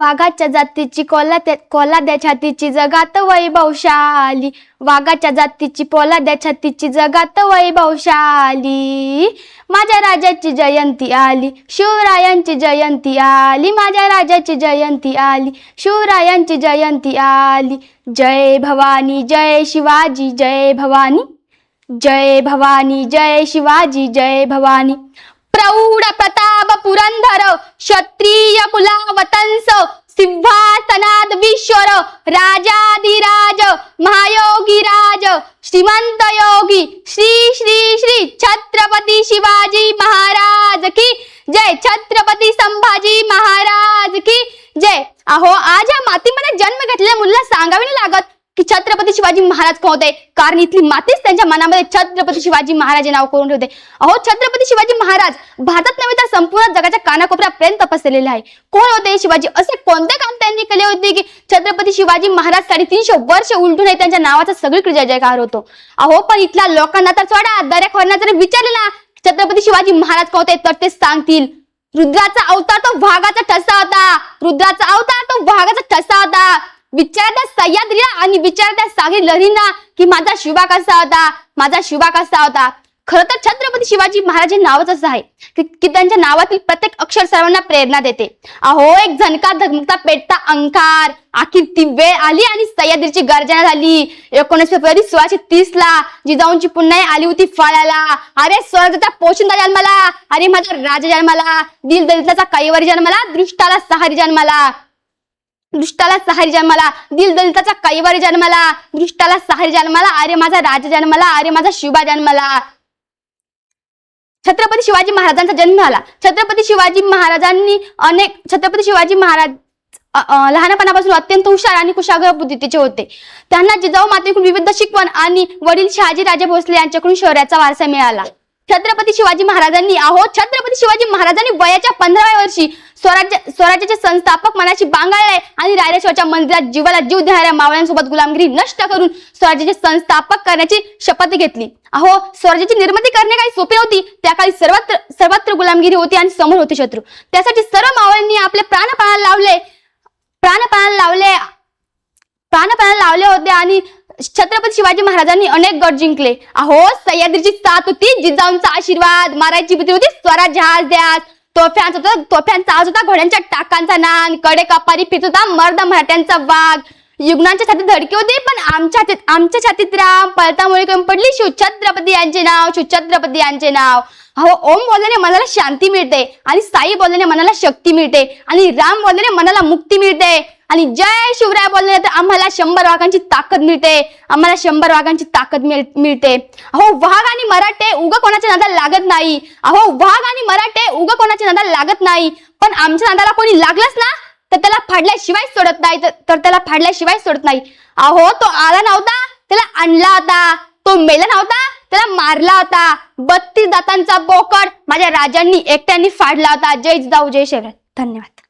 वाघाच्या जातीची कोला कोलाद्या कोलाद्या छातीची जगात वैभवशाली. वाघाच्या जातीची पोलाद्या छातीची जगात वैभवशाली. माझ्या राजाची जयंती आली. शिवरायांची जयंती आली. माझ्या राजाची जयंती आली. शिवरायांची जयंती आली. जय भवानी जय शिवाजी जय भवानी. जय भवानी जय शिवाजी जय भवानी. प्रौढ प्रताप पुरंदर क्षत्रिय कुलावतंस सिंहासनाद विश्वर राजाधिराज महायोगी राज श्रीमंत योगी श्री श्री श्री छत्रपती शिवाजी महाराज की जय. छत्रपती संभाजी महाराज की जय. अहो आज या मातीमध्ये जन्म घेतलेल्या मुलीला सांगावी नाही लागत. की छत्रपती शिवाजी महाराज कोण होते? कारण इथली मातीच त्यांच्या मनामध्ये छत्रपती शिवाजी महाराज हे नाव करून ठेवते. अहो छत्रपती शिवाजी महाराज भारतात नव्हे तर संपूर्ण जगाच्या कानाकोपऱ्यापर्यंत पसरलेले आहे. कोण होते? शिवाजी असे कोणते काम त्यांनी केले होते की छत्रपती शिवाजी महाराज साडेतीनशे वर्ष उलटून आहे त्यांच्या नावाचा सगळीकडे जय जयकार होतो? अहो पण इथल्या लोकांना तर सोडा दर्याखोरांना जर विचारले ना छत्रपती शिवाजी महाराज कोण होते तर ते सांगतील. रुद्राचा अवतार तो वाघाचा ठसा होता. रुद्राचा अवतार तो वाघाचा ठसा होता. विचार सह्याद्रीला आणि विचार सागरी लहरींना की माझा शिवा कसा होता? माझा शिवा कसा होता? खरं तर छत्रपती शिवाजी महाराज हे नावच असं आहे. की की त्यांच्या नावातील प्रत्येक अक्षर सर्वांना प्रेरणा देते. अहो एक झनका धमकता पेटता अंकार. आखिर ती वेळ आली आणि सह्याद्रीची गर्जना झाली. एकोणीस फेब्रुवारी सोळाशे तीस ला जिजाऊंची पुन्हा आली होती फळाला. अरे स्वराज्याचा पोशिंदा जन्माला. अरे माझा राजा जन्माला. दिल दलिताचा कैवारी जन्माला. दृष्टाला सहारी जन्माला. दृष्टाला सहारी जन्माला दिल दलिताचा कैवारी जन्माला दृष्टाला सहारी जन्माला अरे माझा राजा जन्माला अरे माझा शिवा जन्माला. छत्रपती शिवाजी महाराजांचा जन्म झाला. छत्रपती शिवाजी महाराजांनी अनेक छत्रपती शिवाजी महाराज लहानपणापासून अत्यंत हुशार आणि कुशाग्र बुद्धीचे होते. त्यांना जिजाऊ मातेकडून विविध शिकवण आणि वडील शहाजी राजे भोसले यांच्याकडून शौर्याचा वारसा मिळाला. छत्रपती शिवाजी महाराजांनी अहो छत्रपती शिवाजी महाराजांनी वयाच्या पंधराव्या वर्षी स्वराज्य स्वराज्याचे संस्थापक मनाची बांगाळले आणि रायरेश्वरच्या मंदिरात जीवाला जीव देणाऱ्या मावळ्यांसोबत गुलामगिरी नष्ट करून स्वराज्याचे संस्थापक करण्याची शपथ घेतली. अहो स्वराज्याची निर्मिती करणे काही सोपे नव्हती. त्या काळी सर्वत्र सर्वत्र गुलामगिरी होती आणि समोर होते शत्रू. त्यासाठी सर्व मावळ्यांनी आपले प्राणपणाला लावले. प्राणपणाला लावले प्राणपणाला लावले होते आणि छत्रपती शिवाजी महाराजांनी अनेक गड जिंकले. अहो सह्याद्रीची साथ होती. जिजाऊंचा आशीर्वाद मारायची भीती होती. स्वराज्य जहाज द्यास तोफ्यांचा होता तोफ्यांचा आवाज होता घोड्यांच्या टाकांचा नानकडे कपारी फित होता मर्द मराठ्यांचा वाघ. युग्नांच्या छातीत धडकी होती पण आमच्या छातीत आमच्या छातीत राम पळतामुळे कमी पडली. शिवछत्रपती यांचे नाव शिवछत्रपती यांचे नाव. अहो ओम बोलल्याने मनाला शांती मिळते आणि साई बोलल्याने मनाला शक्ती मिळते आणि राम बोलल्याने मनाला मुक्ती मिळते. आणि जय शिवराय बोलले तर आम्हाला शंभर वाघांची ताकद मिळते. आम्हाला शंभर वाघांची ताकद मिळते. अहो वाघ आणि मराठे उग कोणाच्या नादाला लागत नाही. अहो वाघ आणि मराठे उग कोणाच्या नादाला लागत नाही. पण आमच्या नादाला कोणी लागलंच ना तर त्याला फाडल्याशिवाय सोडत नाही तर- त्याला फाडल्याशिवाय सोडत नाही. अहो तो आला नव्हता त्याला आणला होता. तो मेला नव्हता त्याला मारला होता. बत्तीस दातांचा बोकड माझ्या राजांनी एकट्याने फाडला होता. जय जाऊ जय शिवराय. धन्यवाद.